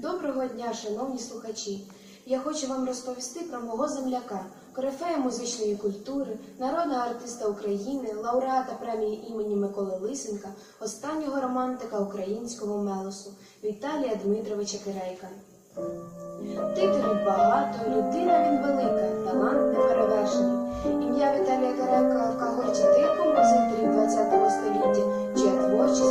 Доброго дня, шановні слухачі! Я хочу вам розповісти про мого земляка, корифея музичної культури, народного артиста України, лауреата премії імені Миколи Лисенка, останнього романтика українського мелосу Віталія Дмитровича Кирейка. Титулів багато, людина він велика, талант неперевершений. Ім'я Віталія Кирейка в когорті композиторів ХХ століття, чия творчість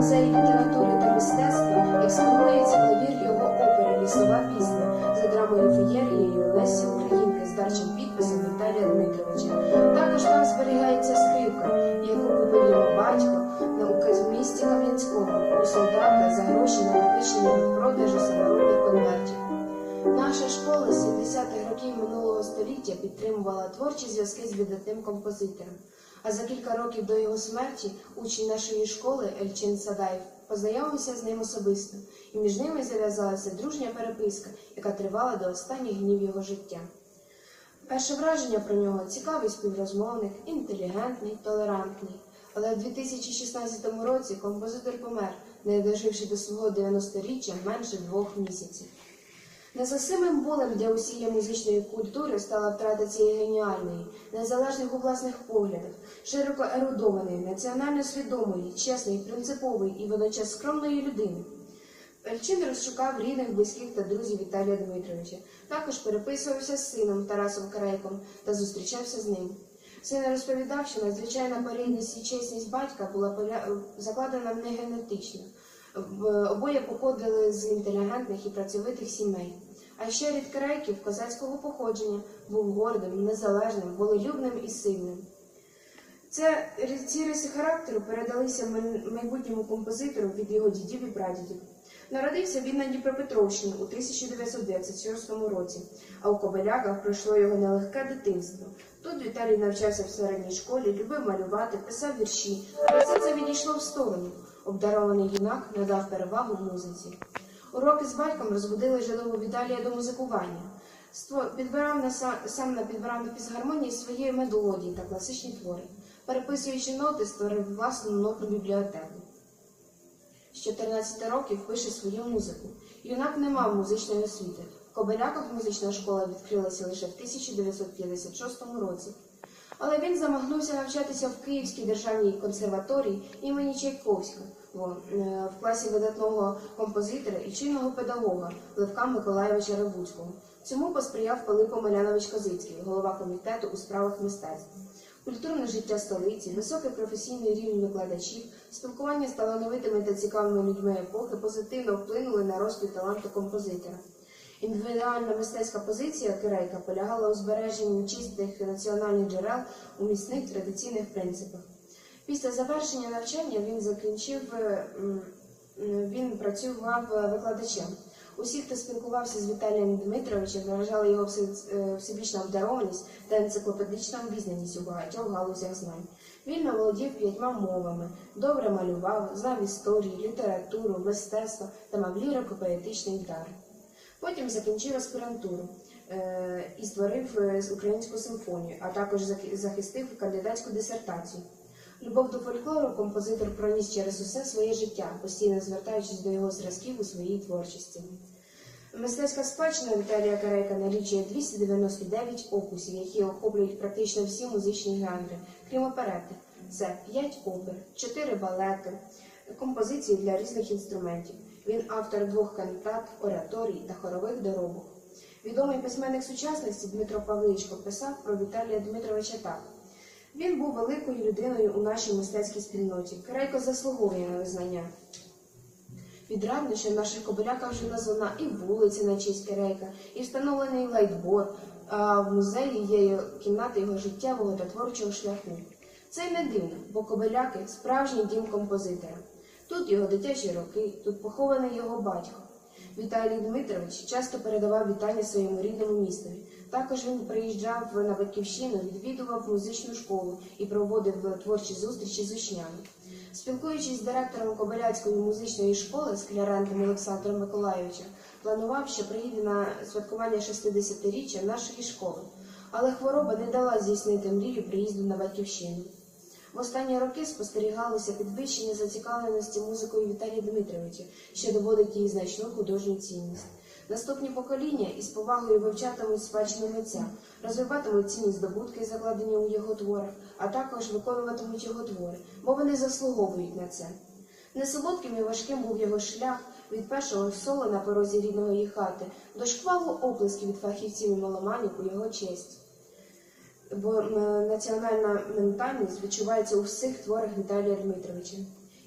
Музеї літератури та мистецтва експонується клавір його опери Лісова пісня за драмою феєрією Лесі Українки з дарчим підписом Віталія Дмитровича. Також там зберігається скрипка, яку купив його батько на указ в місті Кам'янському у солдата за гроші на накопичені від продажу саморобних конвертів. Наша школа з 70-х років минулого століття підтримувала творчі зв'язки з видатним композитором. А за кілька років до його смерті учень нашої школи Ельчин Садаєв познайомився з ним особисто, і між ними зав'язалася дружня переписка, яка тривала до останніх днів його життя. Перше враження про нього цікавий співрозмовник, інтелігентний, толерантний. Але в 2016 році композитор помер, не доживши до свого 90-річчя менше двох місяців. Незасимим болем для усієї музичної культури стала втрата цієї геніальної, незалежних у власних поглядах, широко ерудованої, національно свідомої, чесної, принципової і водночас скромної людини. Ельчин розшукав рідних, близьких та друзів Віталія Дмитровича. Також переписувався з сином Тарасом Карейком та зустрічався з ним. Син розповідав, що надзвичайна порідність і чесність батька була закладена в них генетично. Обоє походили з інтелігентних і працьовитих сімей. А ще рід Карейків козацького походження був гордим, незалежним, волелюбним і сильним. Це, ці риси характеру передалися майбутньому композитору від його дідів і прадідів. Народився він на Дніпропетровщині у 1926 році, а у Кобиляках пройшло його нелегке дитинство. Тут Віталій навчався в середній школі, любив малювати, писав вірші, але все це відійшло в сторону. Обдарований юнак надав перевагу музиці. Уроки з батьком розбудили жадобу Віталія до музикування. Підбирав на сам, на підбирав на фізгармонії свої мелодії та класичні твори. Переписуючи ноти, створив власну нотну бібліотеку. З 14 років пише свою музику. Юнак не мав музичної освіти. В Кобиляках музична школа відкрилася лише в 1956 році. Але він замахнувся навчатися в Київській державній консерваторії імені Чайковського е, в класі видатного композитора і чинного педагога Левка Миколаєвича Ревуцького. Цьому посприяв Пилип Омелянович Козицький, голова комітету у справах мистецтв. Культурне життя столиці, високий професійний рівень викладачів, спілкування з талановитими та цікавими людьми епохи позитивно вплинули на розквіт таланту композитора. Індивідуальна мистецька позиція Кирейка полягала у збереженні чистих національних джерел у міцних традиційних принципах. Після завершення навчання він закінчив, е, м, він працював е, викладачем. Усі, хто спілкувався з Віталієм Дмитровичем, виражали його е, всебічну обдарованість та енциклопедичну обізнаність у багатьох галузях знань. Він володів п'ятьма мовами, добре малював, знав історію, літературу, мистецтво та мав лірико-поетичний дар. Потім закінчив аспірантуру е, і створив е, українську симфонію, а також захистив кандидатську дисертацію. Любов до фольклору композитор проніс через усе своє життя, постійно звертаючись до його зразків у своїй творчості. Мистецька спадщина Віталія Карейка налічує 299 опусів, які охоплюють практично всі музичні жанри, крім оперети. Це 5 опер, 4 балети, композиції для різних інструментів. Він автор двох кантат, ораторій та хорових доробок. Відомий письменник сучасності Дмитро Павличко писав про Віталія Дмитровича так. Він був великою людиною у нашій мистецькій спільноті. Крейко заслуговує на визнання. Відрадно, що в наших кобиляках вже названа і вулиця на честь Кирейка, і встановлений лайтбор, а в музеї є кімната його життєвого та творчого шляху. Це й не дивно, бо кобиляки справжній дім композитора. Тут його дитячі роки, тут похований його батько. Віталій Дмитрович часто передавав вітання своєму рідному містові. Також він приїжджав на батьківщину, відвідував музичну школу і проводив творчі зустрічі з учнями. Спілкуючись з директором Кобиляцької музичної школи Скляренком Олександром Миколайовичем, планував, що приїде на святкування 60-річчя нашої школи. Але хвороба не дала здійснити мрію приїзду на батьківщину. В останні роки спостерігалося підвищення зацікавленості музикою Віталія Дмитровича, що доводить її значну художню цінність. Наступні покоління із повагою вивчатимуть спадщину митця, розвиватимуть цінні здобутки, закладені у його творах, а також виконуватимуть його твори, бо вони заслуговують на це. Несолодким і важким був його шлях від першого соло на порозі рідної хати до шквалу оплесків від фахівців і меломанів у його честь. Бо національна ментальність відчувається у всіх творах Віталія Дмитровича.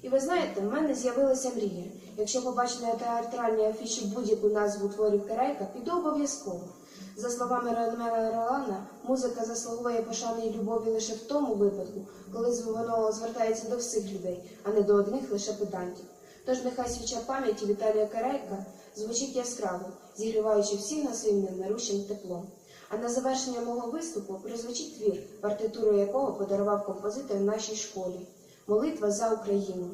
І ви знаєте, в мене з'явилася мрія. Якщо побачити на театральній афіші будь-яку назву творів Керейка, піду обов'язково. За словами Ромена Ролана, музика заслуговує пошани і любові лише в тому випадку, коли воно звертається до всіх людей, а не до одних лише педантів. Тож нехай свіча пам'яті Віталія Керейка звучить яскраво, зігріваючи всіх нас своїм теплом. А на завершення мого виступу прозвучить твір, партитуру якого подарував композитор нашій школі. Молитва за Україну.